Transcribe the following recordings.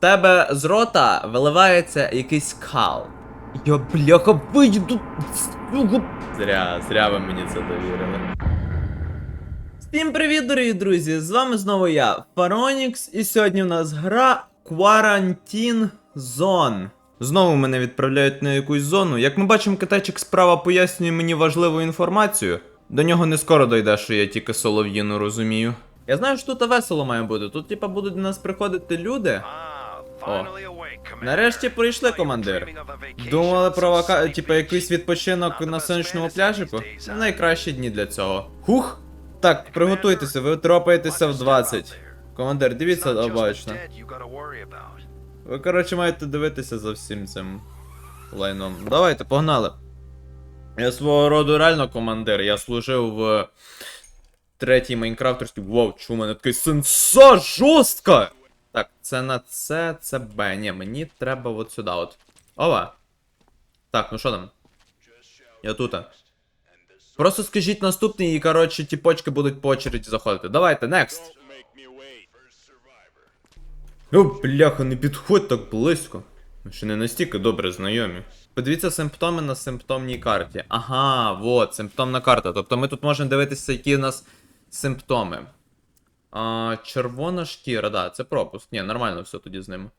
тебе з рота виливається якийсь кал. Я бляха вийду. Зря, зря ви мені це довірили. Всім привіт, дорогі друзі! З вами знову я, Фаронікс, і сьогодні в нас гра Quarantine Zone. Знову мене відправляють на якусь зону. Як ми бачимо, китайчик справа пояснює мені важливу інформацію. До нього не скоро дойде, що я тільки солов'їну розумію. Я знаю, що тут весело має бути. Тут, типа, будуть до нас приходити люди. О, Нарешті прийшли, командир. Думали про вака... типа якийсь відпочинок на сонячному пляжику? Найкращі дні для цього. Хух! Так, приготуйтеся, ви тропаєтеся в 20. Командир, дивіться обачно. Ви, коротше, маєте дивитися за всім цим лайном. Давайте, погнали. Я свого роду реально командир. Я служив в третій майнкрафтерській. Вау, чу, у мене такий сенса жорстка! Так, це на С, це Б. Ні, мені треба от сюди от. Ова. Так, ну що там? Я тут. Просто скажіть наступний і, коротше, ті почки будуть по очереді заходити. Давайте, next. Ну, бляха, не підходь так близько. Ще не настільки добре знайомі. Подивіться симптоми на симптомній карті. Ага, вот, симптомна карта. Тобто ми тут можемо дивитися, які у нас симптоми. А, червона шкіра, да, це пропуск. Ні, нормально все тоді з ним.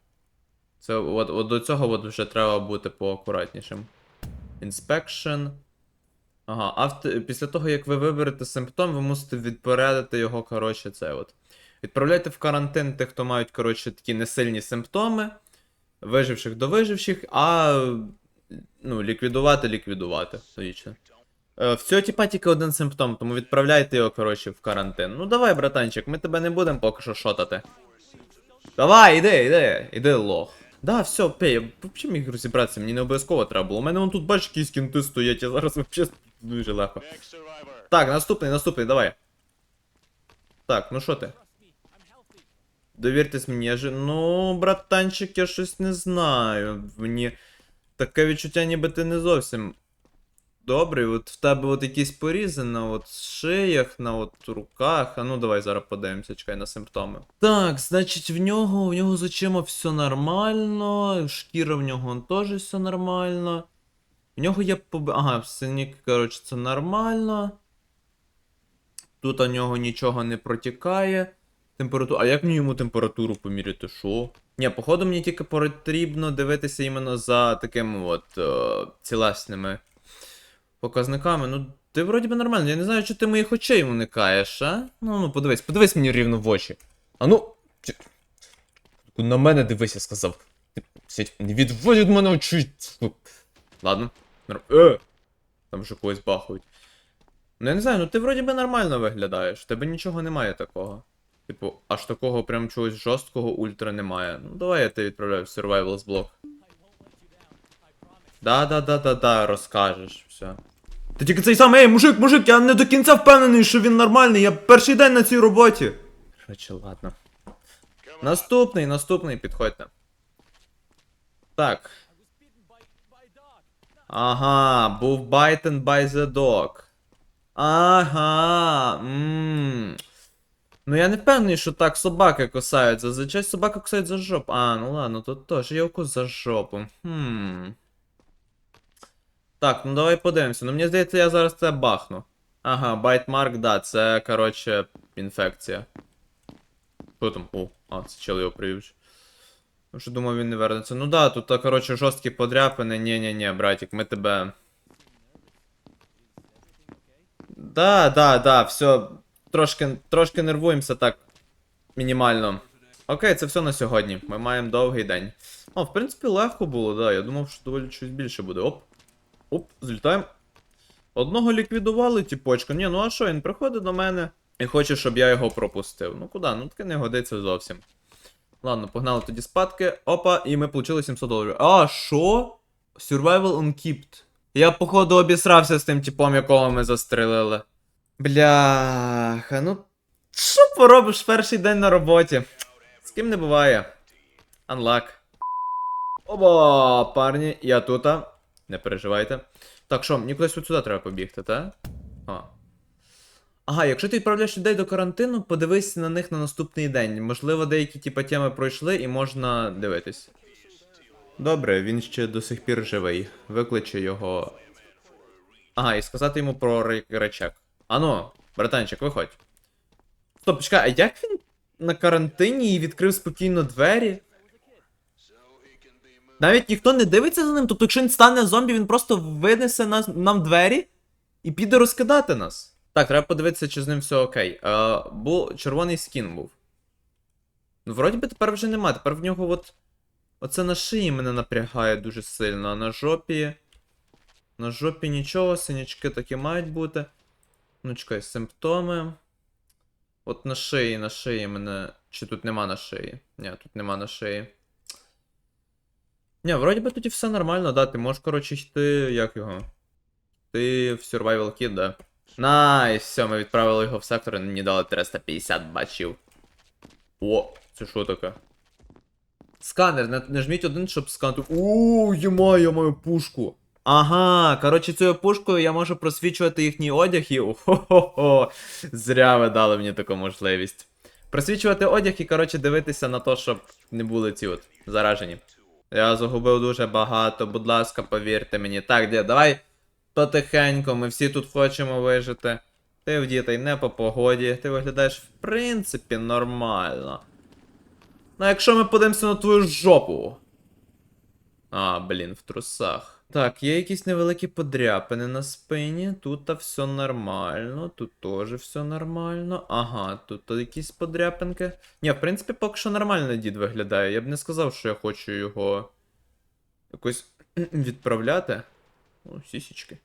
Це от, от до цього от вже треба бути поакуратнішим. Inspection. Ага, авто... після того, як ви виберете симптом, ви мусите відпорядити його, коротше, це от. Відправляйте в карантин тих, хто мають, коротше, такі несильні симптоми, виживших до виживших, а ну, ліквідувати, ліквідувати. Логічно. Е, В цього типа тільки один симптом, тому відправляйте його, коротше, в карантин. Ну давай, братанчик, ми тебе не будемо поки що шотати. Давай, іди, іди, іди, лох. Да, все, пей, я взагалі міг розібратися, мені не обов'язково треба було. У мене вон тут бачиш, якісь кінти стоять, я зараз взагалі дуже легко. Так, наступний, наступний, давай. Так, ну що ти? Довіртесь мені, я ж. Ну, братанчик, я щось не знаю. Мені таке відчуття, ніби ти не зовсім добрий. От в тебе от якісь порізи на от шиях, на от руках. А ну давай зараз подивимося, чекай на симптоми. Так, значить, в нього, в нього з очима все нормально, шкіра в нього теж все нормально. В нього є поб... Ага, синік, коротше, це нормально. Тут у нього нічого не протікає. Температура. А як мені йому температуру поміряти? Що? Ні, походу мені тільки потрібно дивитися іменно за такими от е, цілесними показниками. Ну, ти вроді би нормально. Я не знаю, чи ти моїх очей уникаєш, а? Ну, ну, подивись, подивись мені рівно в очі. А ну. На мене дивись, сказав. Ти не відводь від мене очі. Ладно. Е! Там вже когось бахають. Ну я не знаю, ну ти вроді би нормально виглядаєш. Тебе нічого немає такого. Типу, аж такого прям чогось жорсткого ультра немає. Ну давай я тебе відправляю в Survivals блок. Да-да-да-да-да, розкажеш, все. Та тільки цей самий, ей, мужик, мужик, я не до кінця впевнений, що він нормальний, я перший день на цій роботі. Короче, ладно. Наступний, наступний, підходьте. Так. Ага, був bitten by the dog. Ага. Ммм. Ну я не впевнений, що так собаки кусають. Зазвичай собаки кусають за жопу. А, ну ладно, тут теж є укус за жопу. Хм. Так, ну давай подивимося. Ну мені здається, я зараз це бахну. Ага, байтмарк, да, це, коротше, інфекція. Що там? О, а, це чел його привів. Ну що думав, він не вернеться. Ну да, тут, коротше, жорсткі подряпини. Ні-ні-ні, братик, ми тебе. Да, да, да, все. Трошки, трошки нервуємося так. Мінімально. Окей, це все на сьогодні. Ми маємо довгий день. О, в принципі, легко було, да. Я думав, що доволі щось більше буде. Оп. Оп, злітаємо. Одного ліквідували, тіпочка. Ні, ну а що, він приходить до мене і хоче, щоб я його пропустив. Ну куди? Ну таке не годиться зовсім. Ладно, погнали тоді спадки. Опа, і ми отримали 700 доларів. А, що? Survival Unkept. Я, походу, обісрався з тим типом, якого ми застрелили. Бляха, ну. Що поробиш перший день на роботі? З ким не буває. Unlock. Оба, парні, я тут. Не переживайте. Так, що, мені кудись от сюди треба побігти, та? А. Ага, якщо ти відправляєш людей до карантину, подивись на них на наступний день. Можливо, деякі типа теми пройшли і можна дивитись. Добре, він ще до сих пір живий. Викличе його. Ага, і сказати йому про речек. Ану, братанчик, виходь. Стоп, чекай, а як він на карантині і відкрив спокійно двері? Навіть ніхто не дивиться за ним, тобто, якщо він стане зомбі, він просто винесе нас, нам двері і піде розкидати нас. Так, треба подивитися, чи з ним все окей. Е, бо червоний скін був. Ну, вроді би тепер вже нема. Тепер в нього от. Оце на шиї мене напрягає дуже сильно, а на жопі. На жопі нічого, синячки такі мають бути. Ну, чекай, симптоми. От на шиї, на шиї мене. Чи тут нема на шиї? Ні, тут нема на шиї. Ні, вроді би тоді все нормально, да. Ти можеш, коротше, йти. Як його? Ти в Survival Kid, да. Найс, все, ми відправили його в сектор і мені дали 350 бачів. О, це що таке? Сканер, не- нажміть один, щоб сканути. Ууу, я маю, я маю пушку. Ага, коротше, цією пушкою я можу просвічувати їхній одяг і. Хо-хо-хо. Зря ви дали мені таку можливість. Просвічувати одяг і, коротше, дивитися на те, щоб не були ці от заражені. Я загубив дуже багато, будь ласка, повірте мені. Так, де, давай потихеньку, ми всі тут хочемо вижити. Ти в дітей не по погоді, ти виглядаєш в принципі нормально. Ну, якщо ми подивимося на твою жопу. А, блін, в трусах. Так, є якісь невеликі подряпини на спині. Тут все нормально, тут теж все нормально. Ага, тут якісь подряпинки. Ні, в принципі, поки що нормально дід виглядає. Я б не сказав, що я хочу його якось відправляти. О, сісічки.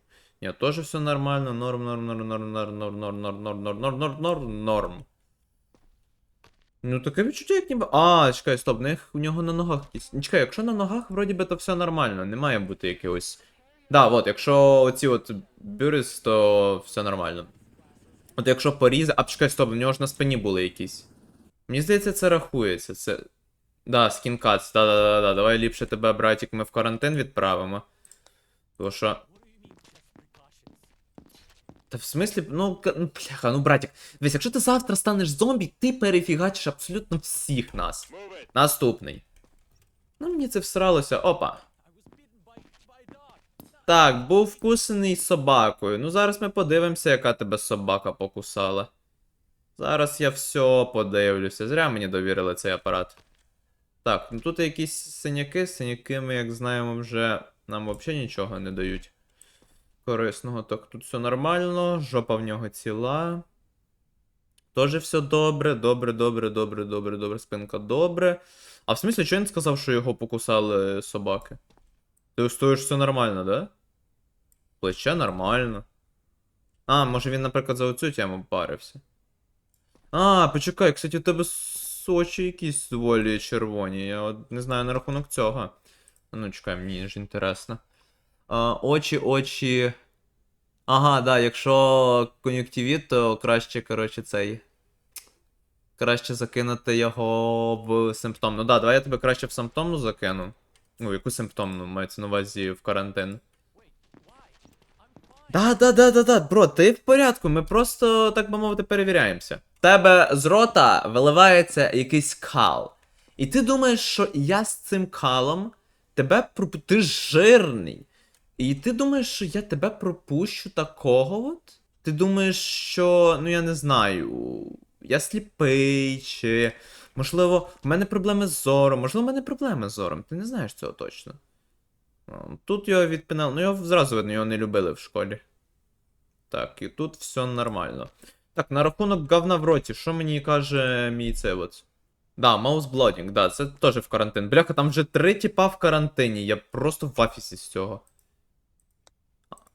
Ні, теж все нормально. Норм, норм, норм, норм, норм, норм, норм, норм, норм, норм, норм, норм, норм, норм. Ну таке відчуття, як ніби. А, чекай, стоп, них у нього на ногах якісь. Ну, Чекай, якщо на ногах, вроді би, то все нормально, не має бути якихось. Да, от, якщо оці от бюрис, то все нормально. От якщо порізи. А чекай, стоп, у нього ж на спині були якісь. Мені здається, це рахується. Це. Да, скінкац, да-да-да, давай ліпше тебе, братик, ми в карантин відправимо. Тому що. Та в смислі, ну, ну, бляха, ну, братик, дивись, якщо ти завтра станеш зомбі, ти перефігачиш абсолютно всіх нас. Наступний. Ну, мені це всралося. Опа. Так, був вкусений собакою. Ну, зараз ми подивимося, яка тебе собака покусала. Зараз я все подивлюся. Зря мені довірили цей апарат. Так, ну тут якісь синяки, синяки ми, як знаємо, вже нам взагалі нічого не дають корисного. Так, тут все нормально, жопа в нього ціла. Тоже все добре, добре, добре, добре, добре, добре, спинка добре. А в смислі, чого він сказав, що його покусали собаки? Ти стоїш все нормально, да? Плече нормально. А, може він, наприклад, за оцю тему парився. А, почекай, кстати, у тебе очі якісь доволі червоні. Я от не знаю на рахунок цього. Ну, чекай, мені ж інтересно. Очі, очі. Ага, да, якщо кон'юктивіт, то краще, коротше, цей. Краще закинути його в симптомну. Да, давай я тебе краще в симптомну закину. Ну, яку симптомну мається на увазі в карантин. Да, да, да, да, да, бро, ти в порядку, ми просто, так би мовити, перевіряємося. В тебе з рота виливається якийсь кал. І ти думаєш, що я з цим калом тебе пропу... Ти жирний. І ти думаєш, що я тебе пропущу такого от? Ти думаєш, що, ну я не знаю, я сліпий, чи. Можливо, в мене проблеми з зором, можливо, в мене проблеми з зором, ти не знаєш цього точно. Тут його відпинали, ну його зразу видно, його не любили в школі. Так, і тут все нормально. Так, на рахунок говна в роті, що мені каже мій цей от? Да, маусблодінг, да, це теж в карантин. Бляха, там вже три тіпа в карантині, я просто в офісі з цього.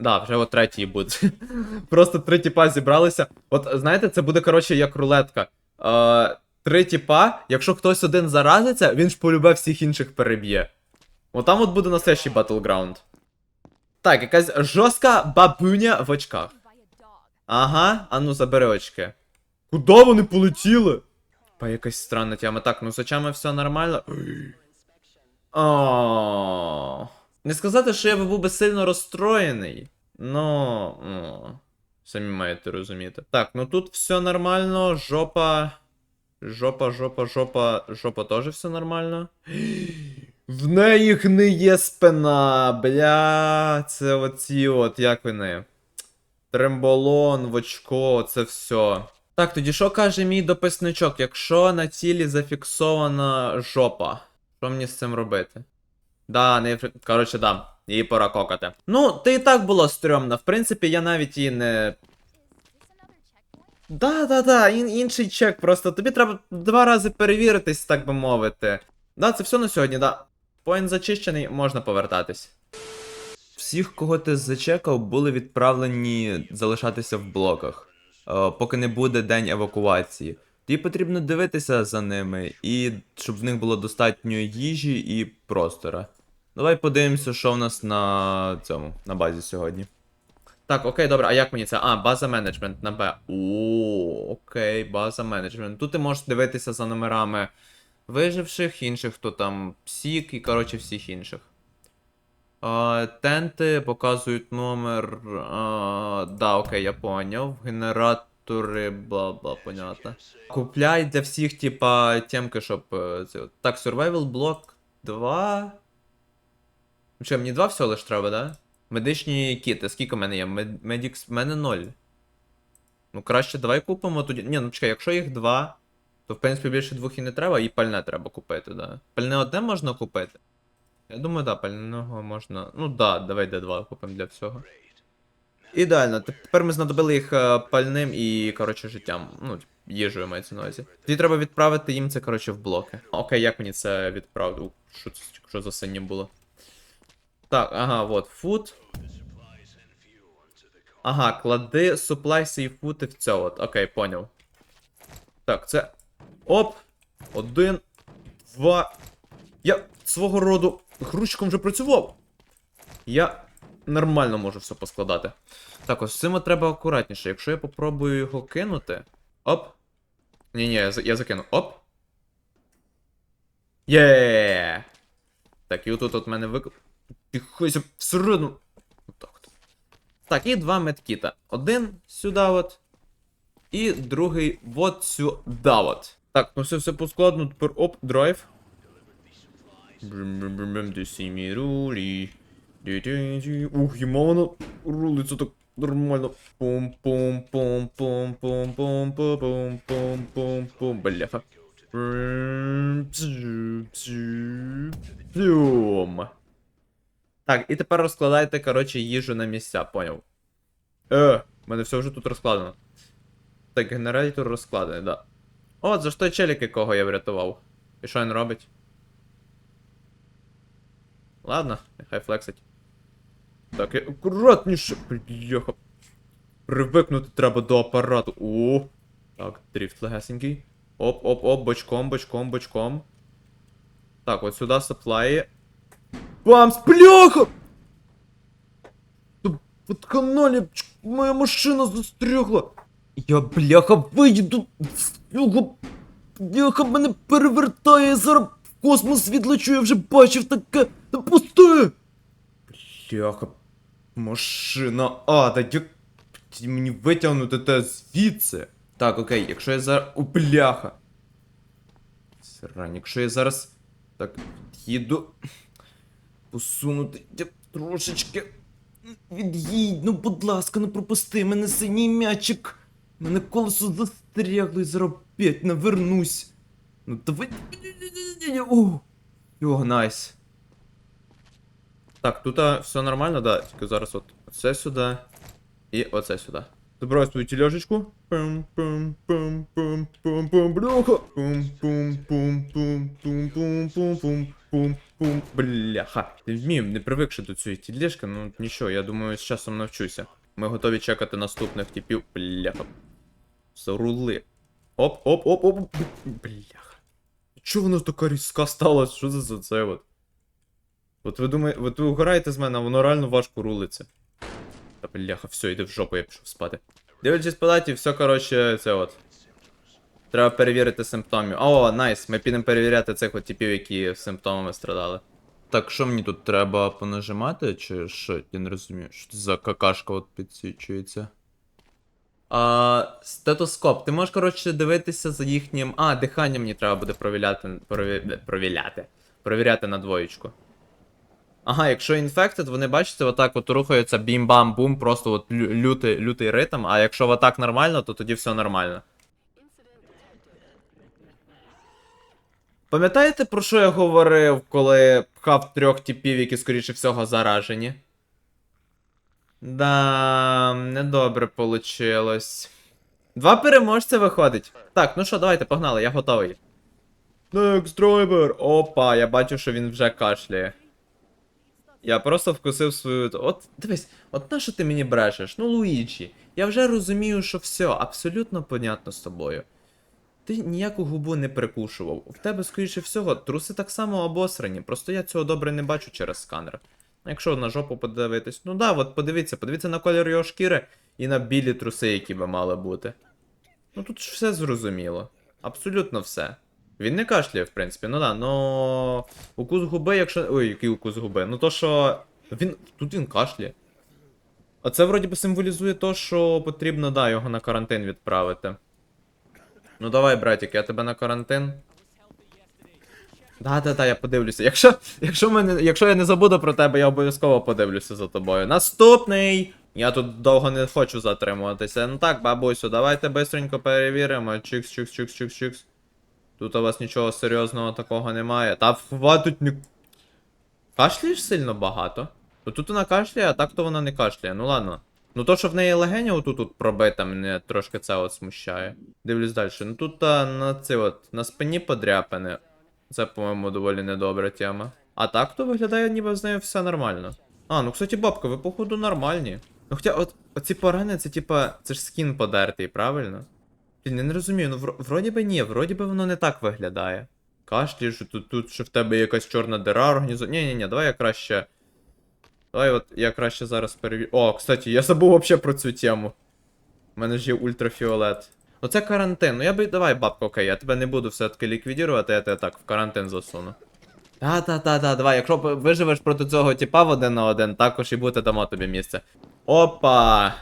Да, вже от третій буде. Просто три тіпа зібралися. От знаєте, це буде, коротше, як рулетка. Е, три тіпа, якщо хтось один заразиться, він ж полюбе всіх інших переб'є. От там от буде настоящий Battleground. Так, якась жорстка бабуня в очках. Ага, а ну забери очки. Куда вони полетіли? Па якась странна тема. Так, ну з очами все нормально. О. Не сказати, що я би був би сильно розстроєний. Ну. ну, Самі маєте розуміти. Так, ну тут все нормально, жопа. Жопа, жопа, жопа, жопа теж все нормально. В неї гниє спина, бля, це оці от, як вони. Тремболон, в очко, це все. Так, тоді що каже мій дописничок? Якщо на тілі зафіксована жопа, що мені з цим робити? Да, не Коротше, да. Її пора кокати. Ну, ти і так було стрьомно. В принципі, я навіть її не. Да, да, да, ін- інший чек. Просто тобі треба два рази перевіритись, так би мовити. Да, це все на сьогодні, да. Поінт зачищений, можна повертатись. Всіх, кого ти зачекав, були відправлені залишатися в блоках, е, поки не буде день евакуації. Тобі потрібно дивитися за ними, і щоб в них було достатньо їжі і простора. Давай подивимося, що в нас на цьому, на базі сьогодні. Так, окей, добре, а як мені це? А, база менеджмент на Б. О, окей, база менеджмент. Тут ти можеш дивитися за номерами виживших, інших, хто там псік і, коротше, всіх інших. А, тенти показують номер. А, да, окей, я поняв. Генератори, бла-бла, понятно. Купляй для всіх, типа, темки, щоб. е. Так, survival block 2. Ну Що, мені два всього лиш треба, да? Медичні кіти, скільки в мене є? Мед- Медікс, в мене ноль. Ну краще давай купимо тоді. Ні, ну чекай, якщо їх два, то в принципі більше двох і не треба, і пальне треба купити, да. Пальне одне можна купити. Я думаю, да, пального можна. Ну да, давай D2 купимо для всього. Ідеально, тепер ми знадобили їх е, пальним і, коротше, життям. Ну, їжею мається на увазі. Тоді треба відправити їм це, коротше, в блоки. Окей, як мені це відправити? Що це що за синє було? Так, ага, вот, food. Ага, клади supplies і food в це от. Окей, поняв. Так, це. Оп! Один. Два. Я свого роду грузчиком вже працював. Я нормально можу все поскладати. Так, ось з цим треба акуратніше. Якщо я попробую його кинути. Оп. Ні-ні, я, за- я закину. Оп. Є. Так, і отут от мене вик... Тихойся всередину. Отак от. Так, і два медкіта. Один сюди от. І другий от сюди от. Так, ну все все поскладно, тепер оп, драйв. Брим-брим-брим, ти сімі рулі. Ух, їма воно рулиться так нормально. Пум-пум-пум-пум-пум-пум-пум-пум-пум. Бляха. Бзюм. Так, і тепер розкладайте, коротше, їжу на місця, поняв. Е, в мене все вже тут розкладено. Так, генератор розкладений, да. От, за що челік, якого я врятував. І що він робить? Ладно, нехай флексить. Так, я акуратніше, бляха. Привикнути треба до апарату. О! Так, дріфт легесенький. Оп, оп, оп, бочком, бочком, бочком. Так, от сюди саплаї. Бамс, бляха! От моя машина застрягла. Я, бляха, вийду. Бляха, мене перевертає, я зараз в космос відлечу, я вже бачив таке. Та пусти! Бляха, машина ада, як мені витягнути те звідси. Так, окей, якщо я зараз. О, бляха. Срань, якщо я зараз. Так, їду. Посунути трошечки. Від'їдь, ну будь ласка, ну пропусти мене синій м'ячик. Мене колесо застрягло і зараз опять навернусь. Ну давай. О, Йо, найс. Так, тут все нормально, да. Тільки зараз от це сюди. І оце сюди. Забираю свою тележечку. Пум пум пум пум пум пум. Пум пум пум пум пум пум пум пум пум бляха. Не вмію, не привикши до цієї тележки, ну нічого, я думаю, з часом навчуся. Ми готові чекати наступних типів. Бляха. Зарули. Оп, оп, оп, оп. Бляха. Чого воно така різка сталася? Що це за це от? От ви думаєте, ви угораєте з мене, а воно реально важко рулиться. Та бляха, все, йди в жопу, я пішов спати. Дивлячись по даті, все, коротше, це от. Треба перевірити симптомів. О, найс, ми підемо перевіряти цих типів, які симптомами страдали. Так, що мені тут треба понажимати, чи що? Я не розумію, що це за какашка от підсвічується. А, стетоскоп. Ти можеш, коротше, дивитися за їхнім. А, дихання мені треба буде провіряти. Прові... Провіряти. Провіряти на двоєчку. Ага, якщо інфектед, вони бачите, отак от рухаються бім-бам-бум, просто от лю- лютий, лютий ритм, а якщо отак нормально, то тоді все нормально. Пам'ятаєте, про що я говорив, коли пхав трьох типів, які, скоріше всього, заражені? Да, недобре получилось. Два переможця виходить. Так, ну що, давайте, погнали, я готовий. Next driver. Опа, я бачу, що він вже кашляє. Я просто вкусив свою. От дивись, от на що ти мені брешеш? Ну, Луїджі, я вже розумію, що все абсолютно понятно з тобою. Ти ніяку губу не прикушував. В тебе, скоріше всього, труси так само обосрані. Просто я цього добре не бачу через сканер. Якщо на жопу подивитись, ну да, от подивіться, подивіться на колір його шкіри і на білі труси, які би мали бути. Ну тут ж все зрозуміло. Абсолютно все. Він не кашляє, в принципі, ну да, но укус губи, якщо. Ой, який укус губи. Ну то що. Він. Тут він кашляє. А це вроді би символізує то, що потрібно, да, його на карантин відправити. Ну давай, братик, я тебе на карантин. Да, да, да, я подивлюся. Якщо, якщо, мене, якщо я не забуду про тебе, я обов'язково подивлюся за тобою. Наступний! Я тут довго не хочу затримуватися. Ну так, бабусю, давайте бистренько перевіримо. Чикс, чикс, чикс, чикс, чикс. Тут у вас нічого серйозного такого немає. Та хватить не. Кашляєш сильно багато? Ну тут вона кашляє, а так то вона не кашляє. Ну ладно. Ну то, що в неї легеня отут тут пробита, мене трошки це от смущає. Дивлюсь далі. Ну тут а, на це от, на спині подряпини. Це, по-моєму, доволі недобра тема. А так то виглядає, ніби з нею все нормально. А, ну кстати, бабка, ви походу нормальні. Ну хоча от оці порани, це типа. Це ж скін подертий, правильно? Блін, я не розумію, ну вро- вроді би ні, вроді би воно не так виглядає. Кашлі, що тут, тут що в тебе якась чорна дира організована. Ні, ні, ні, давай я краще. Давай от я краще зараз перевірю. О, кстати, я забув вообще про цю тему. У мене ж є ультрафіолет. Оце карантин. Ну я би. Давай, бабка, окей, я тебе не буду все-таки ліквідувати, я тебе так в карантин засуну. Та-та-та-та, давай, якщо виживеш проти цього типа в один на один, також і буде дамо тобі місце. Опа!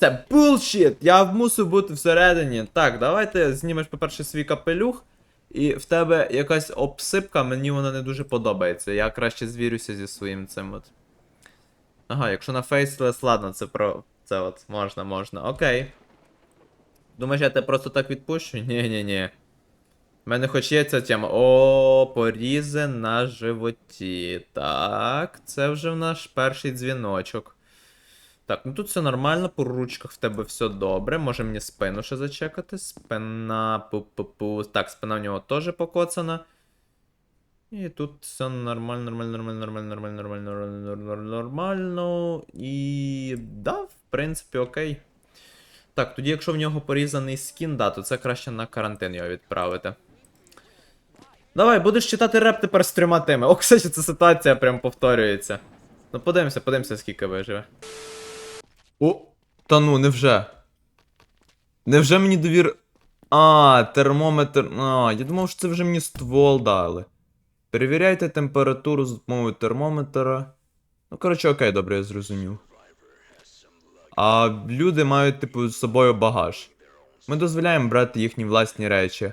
Це булшіт! Я мусив бути всередині. Так, давайте знімеш, по-перше, свій капелюх. І в тебе якась обсипка, мені вона не дуже подобається. Я краще звірюся зі своїм цим от. Ага, якщо на фейслес, ладно, це про. Це от, можна, можна. Окей. Думаєш, я тебе просто так відпущу? Ні-ні-ні. У мене хоч є ця тема. О, порізи на животі. Так, це вже в наш перший дзвіночок. Так, ну тут все нормально, по ручках в тебе все добре. Може мені спину ще зачекати. Спина. Пу-пу-пу. Так, спина в нього теж покоцана. І тут все нормально, нормально, нормально, нормально, нормально, нормально, нормально, нормально. І да, в принципі, окей. Так, тоді, якщо в нього порізаний скін, да, то це краще на карантин його відправити. Давай, будеш читати реп тепер з трьома тими. О, кстати, ця ситуація прям повторюється. Ну подивимося, подивимося, скільки виживе. О, та ну, невже? Невже мені довір. А, термометр. А, я думав, що це вже мені ствол дали. Перевіряйте температуру з допомогою термометра. Ну, коротше, окей, добре, я зрозумів. А люди мають, типу, з собою багаж. Ми дозволяємо брати їхні власні речі.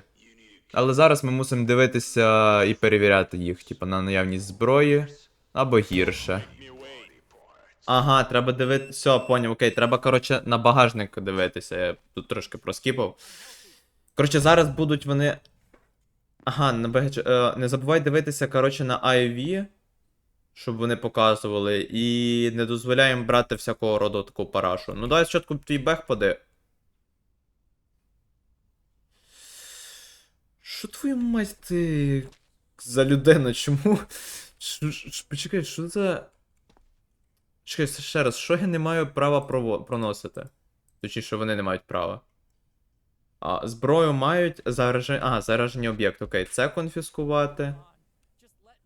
Але зараз ми мусимо дивитися і перевіряти їх, типу, на наявність зброї або гірше. Ага, треба дивитися. Все, поняв, окей, треба, коротше, на багажник дивитися. Я тут трошки проскіпав. Коротше, зараз будуть вони. Ага, е, не забувай дивитися, коротше, на IV, щоб вони показували. І не дозволяємо брати всякого роду таку парашу. Ну, давай спочатку твій бег поди. Що твою мать ти за людина? Чому? Почекай, що за. Чекай, ще раз, що я не маю права прово... проносити? Точніше, вони не мають права. А, зброю мають заражені. Ага, заражені об'єкти. Окей, це конфіскувати.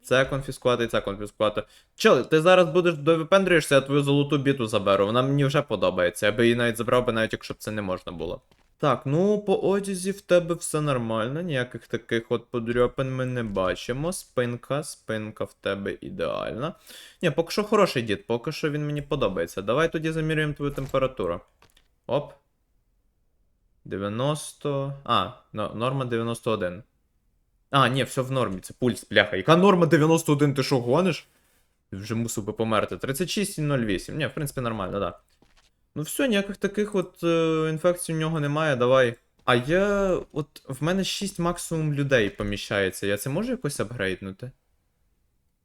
Це конфіскувати це конфіскувати. Чел, ти зараз будеш довипендрюєшся, я твою золоту біту заберу. Вона мені вже подобається. Я би її навіть забрав би, навіть якщо б це не можна було. Так, ну по одязі в тебе все нормально, ніяких таких от подряпин ми не бачимо. Спинка, спинка в тебе ідеальна. Ні, поки що хороший дід, поки що він мені подобається. Давай тоді замірюємо твою температуру. Оп. 90. А, норма 91. А, ні, все в нормі, це пульс, бляха. Яка норма 91, ти що гониш? Вже мусив би померти. 36,08. Ні, в принципі, нормально, да. Ну все, ніяких таких от е, інфекцій у нього немає, давай. А я. От в мене 6 максимум людей поміщається. Я це можу якось апгрейднути?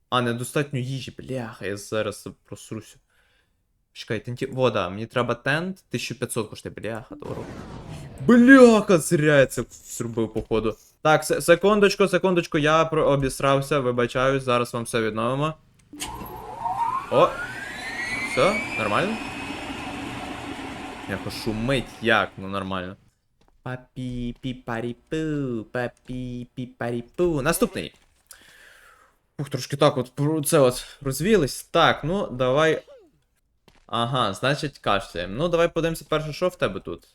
А, недостатньо їжі, бляха, я зараз просруся. Чекай, тенті. Во, да, мені треба тент, 1500 коштує, бляха, дорого. Бляха, зря я це зробив, походу. Так, секундочку, секундочку, я обісрався, вибачаюсь, зараз вам все відновимо. О! Все, нормально? Яко шумить, як, ну нормально. Папі пі парі пу папі пі парі пу Наступний. Ух, трошки так от це от розвілись. Так, ну давай. Ага, значить кашляємо. Ну, давай подивимося перше, що в тебе тут.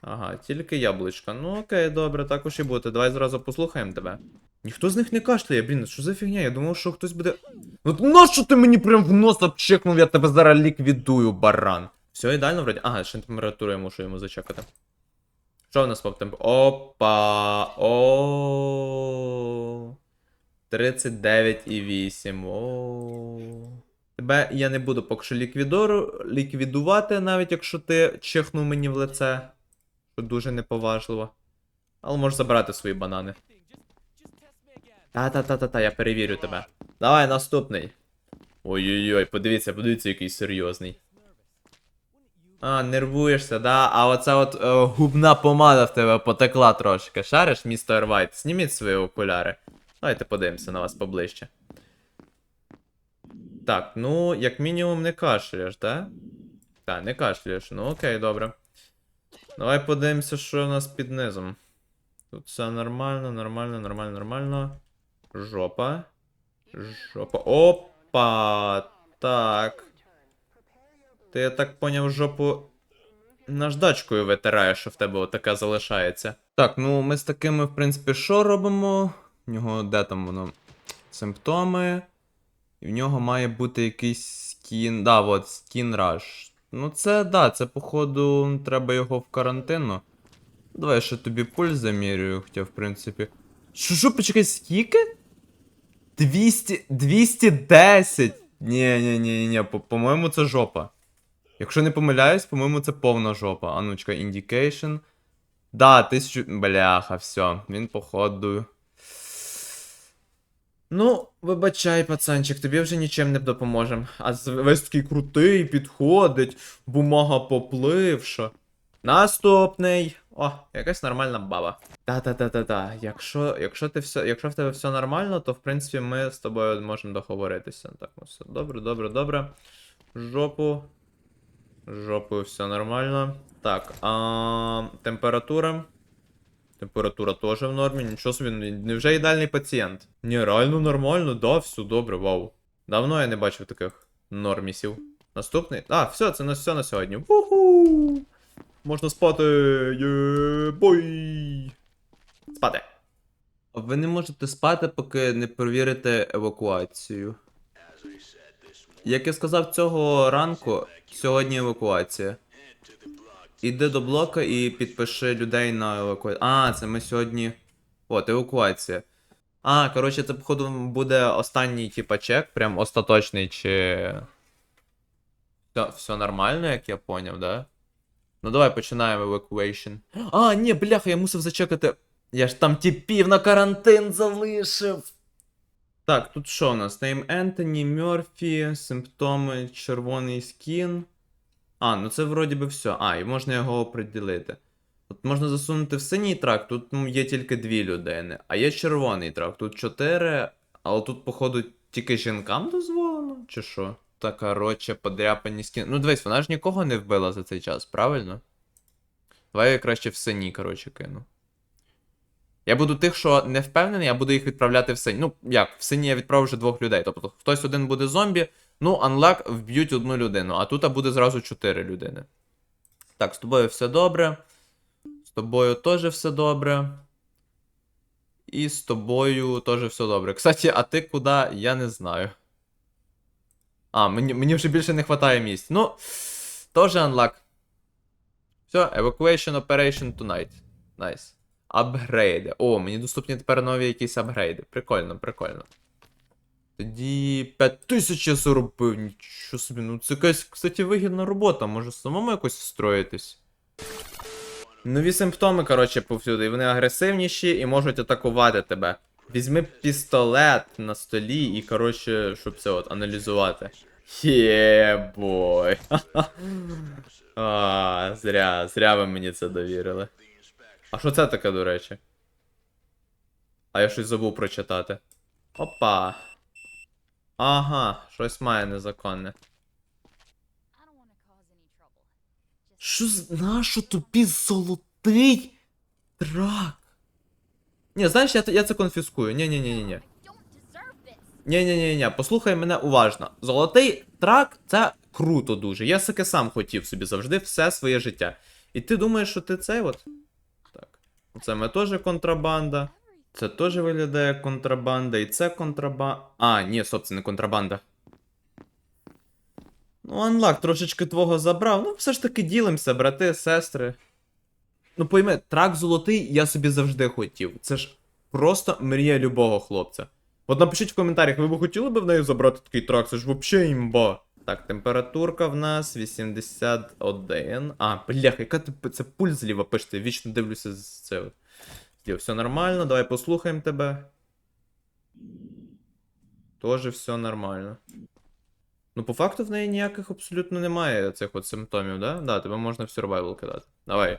Ага, тільки яблучко. Ну окей, добре, також і бути. Давай зразу послухаємо тебе. Ніхто з них не кашляє, блін, що за фігня? Я думав, що хтось буде. Ну нащо ти мені прям в нос обчекнув, я тебе зараз ліквідую, баран. Все ідеально вроді. Ага, ще температуру я мушу йому зачекати. Що в нас по темп? Опа. О. 39,8. О. Тебе я не буду поки що ліквідору, ліквідувати, навіть якщо ти чихнув мені в лице. Що дуже неповажливо. Але можеш забрати свої банани. Та-та-та-та-та, я перевірю тебе. Давай, наступний. Ой-ой-ой, подивіться, подивіться, який серйозний. А, нервуєшся, да? А оця от е, губна помада в тебе потекла трошки. Шариш, містер Вайт? Зніміть свої окуляри. Давайте подивимося на вас поближче. Так, ну, як мінімум, не кашляєш, да? Так, не кашляєш. Ну окей, добре. Давай подивимося, що у нас під низом. Тут все нормально, нормально, нормально, нормально. Жопа. Жопа. Опа! Так. Ти, я так поняв, жопу наждачкою витираєш, що в тебе отака залишається. Так, ну ми з такими, в принципі, що робимо? В нього де там воно? Симптоми. І в нього має бути якийсь скін. Да, от, скін rush. Ну це да, це походу треба його в карантину. Давай я ще тобі пульс замірюю, хоча, в принципі. Що, що, почекай, скільки? 200. 210! Ні, ні, ні, ні, по- по-моєму, це жопа. Якщо не помиляюсь, по-моєму, це повна жопа. А ну чекай, indication. Да, тисячу. Бляха, все. Він походу. Ну, вибачай, пацанчик, тобі вже нічим не допоможем. А весь такий крутий, підходить, бумага попливша. Наступний. О, якась нормальна баба. Та-та-та-та-та. Якщо, якщо, ти все, якщо в тебе все нормально, то в принципі ми з тобою можемо договоритися. Так, ну все добре, добре, добре. Жопу. Жопою все нормально. Так, а, температура. Температура теж в нормі, нічого собі, невже ідеальний пацієнт? Ні, реально нормально, да, все добре, вау. Давно я не бачив таких нормісів. Наступний. А, все, це на все на сьогодні. Уху! Можна спати. Є-бой! Спати. Ви не можете спати, поки не перевірите евакуацію. Як я сказав цього ранку, сьогодні евакуація. Іди до блока і підпиши людей на евакуацію. А, це ми сьогодні. От, евакуація. А, коротше, це, походу, буде останній, типа, чек, прям остаточний, чи. Все, все нормально, як я поняв, да? Ну давай починаємо evacuation. А, ні, бляха, я мусив зачекати. Я ж там типів на карантин залишив. Так, тут що у нас? Нейм Ентоні, Мёрфі, симптоми, червоний скін. А, ну це вроді би все. А, і можна його оприділити. От можна засунути в синій трак, тут ну, є тільки дві людини, а є червоний трак, тут чотири, але тут, походу, тільки жінкам дозволено, чи що? Та коротше, подряпані скін. Ну дивись, вона ж нікого не вбила за цей час, правильно? Давай я краще в синій, коротше, кину. Я буду тих, що не впевнений, я буду їх відправляти в синій. Ну, як, в синій я відправив вже двох людей. Тобто хтось один буде зомбі, ну, unlock вб'ють одну людину, а тут буде зразу чотири людини. Так, з тобою все добре. З тобою теж все добре. І з тобою теж все добре. Кстати, а ти куди, я не знаю. А, мені, мені вже більше не вистачає місць. Ну, теж unlock. Все, evacuation operation tonight. Найс. Апгрейди. О, мені доступні тепер нові якісь апгрейди. Прикольно, прикольно. Тоді 5000 я заробив, нічого собі. Ну це якась, кстати, вигідна робота. Може самому якось встроїтись. Нові симптоми, коротше, повсюди. Вони агресивніші і можуть атакувати тебе. Візьми пістолет на столі і, коротше, щоб це от аналізувати. Єбой. А, зря, зря ви мені це довірили. А що це таке, до речі? А я щось забув прочитати. Опа. Ага, щось має незаконне. Що з нащо тобі золотий трак? Ні, знаєш, я, я це конфіскую. Ні, ні, ні, ні, ні. Ні, ні, ні, ні, послухай мене уважно. Золотий трак це круто дуже. Я таке сам хотів собі завжди все своє життя. І ти думаєш, що ти цей от. Так. Це ми теж контрабанда. Це теж виглядає контрабанда, і це контрабанда. А, ні, стоп, не контрабанда. Ну, анлак трошечки твого забрав. Ну, все ж таки ділимося, брати, сестри. Ну, пойми, трак золотий я собі завжди хотів. Це ж просто мрія любого хлопця. От напишіть в коментарях, ви б хотіли б в неї забрати такий трак, це ж вообще імба. Так, температурка в нас 81. А, бляха, яка це пульс зліва пишете, вічно дивлюся з це. Все нормально, давай послухаємо тебе. Тоже все нормально. Ну, по факту в неї ніяких абсолютно немає цих от симптомів, да? Да, тебе можна в survival кидати. Давай.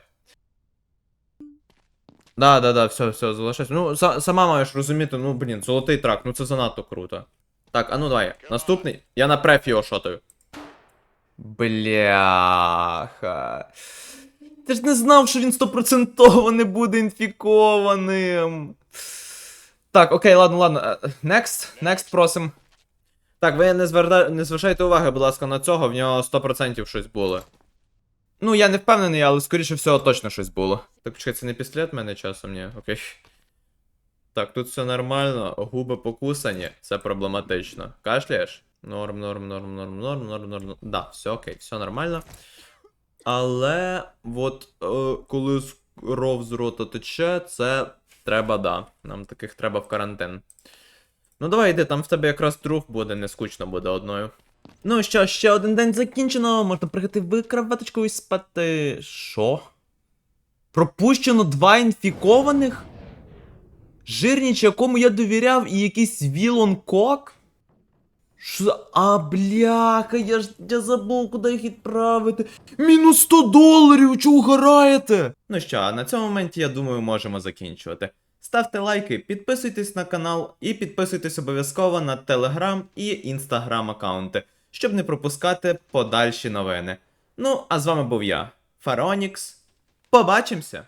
Да, да, да, все, все, залишайся. Ну, са- сама маєш розуміти, ну, блін, золотий трак, ну це занадто круто. Так, а ну давай. Наступний. Я на преф його шотаю. Бляха. Ти ж не знав, що він стопроцентово не буде інфікованим. Так, окей, ладно, ладно. е, Next, next просим. Так, ви не, зверда... не звертайте уваги, будь ласка, на цього, в нього 100% щось було. Ну, я не впевнений, але скоріше всього точно щось було. Так, почекай, це не пістолет в мене часом, ні, окей. Так, тут все нормально, губи покусані, це проблематично. Кашляєш? Норм, норм, норм, норм, норм, норм, норм. Да, все окей, все нормально. Але от е, коли кров з рота тече, це треба, да. Нам таких треба в карантин. Ну давай йди, там в тебе якраз друг буде, не скучно буде одною. Ну що, ще один день закінчено, можна пригати в кроваточку і спати. Що? Пропущено два інфікованих? Жирніч, якому я довіряв, і якийсь Вілон Кок? Що? А, бляха, я ж я забув, куди їх відправити. Мінус 100 доларів, чого граєте? Ну що, а на цьому моменті, я думаю, можемо закінчувати. Ставте лайки, підписуйтесь на канал і підписуйтесь обов'язково на телеграм і інстаграм аккаунти, щоб не пропускати подальші новини. Ну, а з вами був я, Фаронікс. Побачимося!